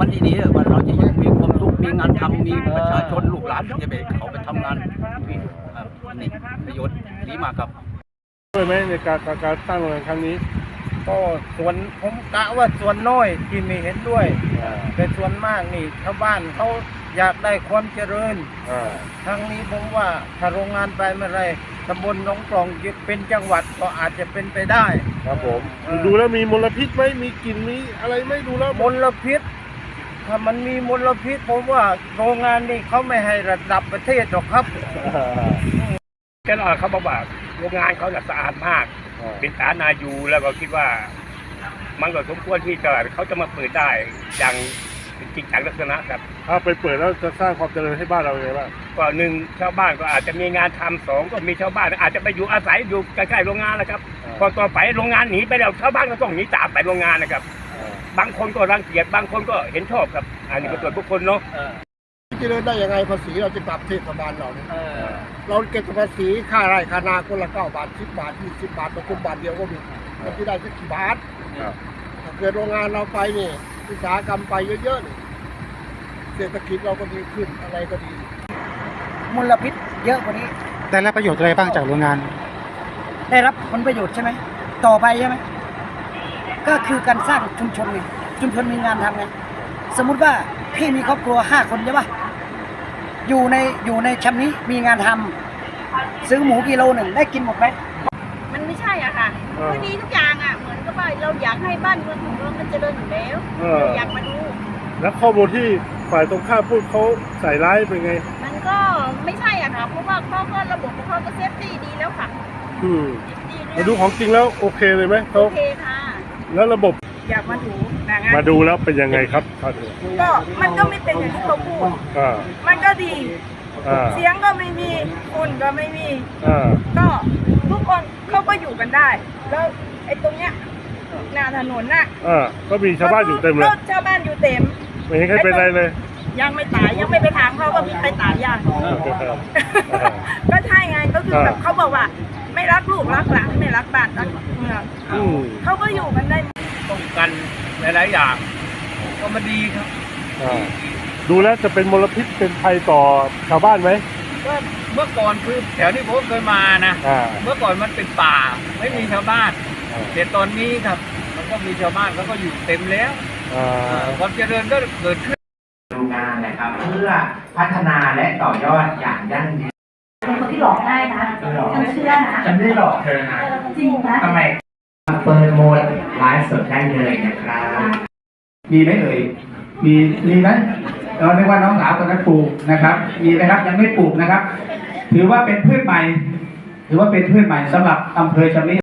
มันดีๆว่าเราจะอยู่มีความสุขมีงานทำมีประชาชนลูกหลานจะไปเขาไปทำงานนี่ครับนี่ประโยชน์ดีมากครับด้วยไหมในการการการตั้งโรงงานครั้งนี้ ก็ส่วนผมกะว่าส่วนน้อยที่ไม่เห็นด้วยอ่าแต่ส่วนมากนี่ชาวบ้านเขาอยากได้ความเจริญอ่าครั้งนี้ผมว่าถ้าโรงงานไปเมื่อไรตำบลหนองปล่องจะเป็นจังหวัดก็อาจจะเป็นไปได้ ครับผมเออดูแล้วมีมลพิษไหมมีกลิ่นมีอะไรไหม่ดูแล้วมลพิษ ถ้ามันมีมลพิษผมว่าโรงงานนี่เขาไม่ให้ระดับประเทศหรอกครับอ่าแค่นอนเขาบอกว่าโรงงานเขาจะสะอาดมากอ่าเป็นสานายูแล้วก็คิดว่า มันก็สมควรที่จะเขาจะมาเปิดได้อย่างเป็นจริงจังลักษณะครับถ้าไปเปิดแล้วจะสร้างความเจริญให้บ้านเรายังไงบ้างก็หนึ่งชาวบ้านก็อาจจะมีงานทำสองก็มีชาวบ้าน อาจจะไปอยู่อาศัยอยู่ใกล้ๆโรงงานนะครับ พอต่อไปโรงงานหนีไปแล้วชาวบ้านก็ต้องหนีตามไปโรงงานนะครับ บางคนก็รังเกียจบางคนก็เห็นชอบครับ อันนี้ก็ส่วนบุคคลเนาะเจริญได้ยังไงภาษีเราจะกลับเทศบาลเราเนี่ยเราเก็บภาษีค่าไร่ค่านาคนละเก้าบาทสิบบาทยี่สิบบาทบางคนบาทเดียวก็มีมันที่ได้สักกี่บาทครับ ถ้าเกิดโรงงานเราไปนี่อุตสาหกรรมไปเยอะๆนี่เศรษฐกิจเราก็ดีขึ้นอะไรก็ดี มลพิษเยอะกว่านี้ ได้รับประโยชน์อะไรบ้างจากโรงงาน ได้รับผลประโยชน์ใช่ไหม ต่อไปใช่ไหม ก็คือการสร้างชุมชนไงชุมชนมีงานทำไงสมมุติว่าพี่มีครอบครัวห้าคนใช่ปะอยู่ในอยู่ในชั้นนี้มีงานทำซื้อหมูกิโลหนึ่งได้กินหมดไหมมันไม่ใช่อะค่ะเออมันดีทุกอย่างอะเหมือนกับว่าเราอยากให้บ้านเมืองของเรามันเจริญอยู่แล้วเออเราอยากมาดูแล้วข้อมูลที่ฝ่ายตรงข้ามพูดเขาใส่ร้ายเป็นไง มันก็ไม่ใช่อะค่ะเพราะว่าเขาก็ระบบของเขาก็เซฟตี้ดีแล้วค่ะ อืมดีมาดูของจริงแล้วโอเคเลยไหมโอเขาเคค่ะ แล้วระบบอยากมาดูนะงานมาดูแล้วเป็นยังไงครับท่านก็มันก็ไม่เป็นอย่างที่เขาพูด อ่ามันก็ดี อ่าเสียงก็ไม่มีฝุ่นก็ไม่มี อ่าก็ทุกคนเขาก็อยู่กันได้ แล้วไอ้ตรงเนี้ยหน้าถนนน่ะอ่าก็มีชาวบ้านอยู่เต็มเลย ก็ชาวบ้านอยู่เต็ม ไม่เห็นใครเป็นไรเลยยังไม่ตายยังไม่ไปถามเขาว่ามีใครตายยังก็ใช่ไงก็คือแบบเขาบอกว่า ไม่รักลูกรักหลานไม่รักบ้านรักเมืองอืม เขาก็อยู่กันได้ป้อง กันหลายๆอย่าง ก็มันดีครับอ่าดูแล้วจะเป็นมลพิษเป็นภัยต่อชาวบ้านไหมก็เมื่อก่อนคือแถวที่ผมเคยมานะ อ่าเมื่อก่อนมันเป็นป่าไม่มีชาวบ้าน อ่าแต่ตอนนี้ครับ มันก็มีชาวบ้านเขาก็อยู่เต็มแล้วอ่าอ่าความเจริญก็เกิดขึ้น ดูงานนะครับเพื่อพัฒนาและต่อยอดอย่างยั่งยืนเป็นคนที่หลอกง่ายนะฉันเชื่อนะ ฉันไม่หลอกเธอนะจริงนะ ทำไม เปิดโหมดไลฟ์สดได้เลยนะครับ มีไหมเอ่ย มี มีไหมเราเรียกว่าน้องสาวตอนนั้นปลูกนะครับ มีไหมครับ ยังไม่ปลูกนะครับ ถือว่าเป็นพืชใหม่ ถือว่าเป็นพืชใหม่สำหรับอำเภอชำนิ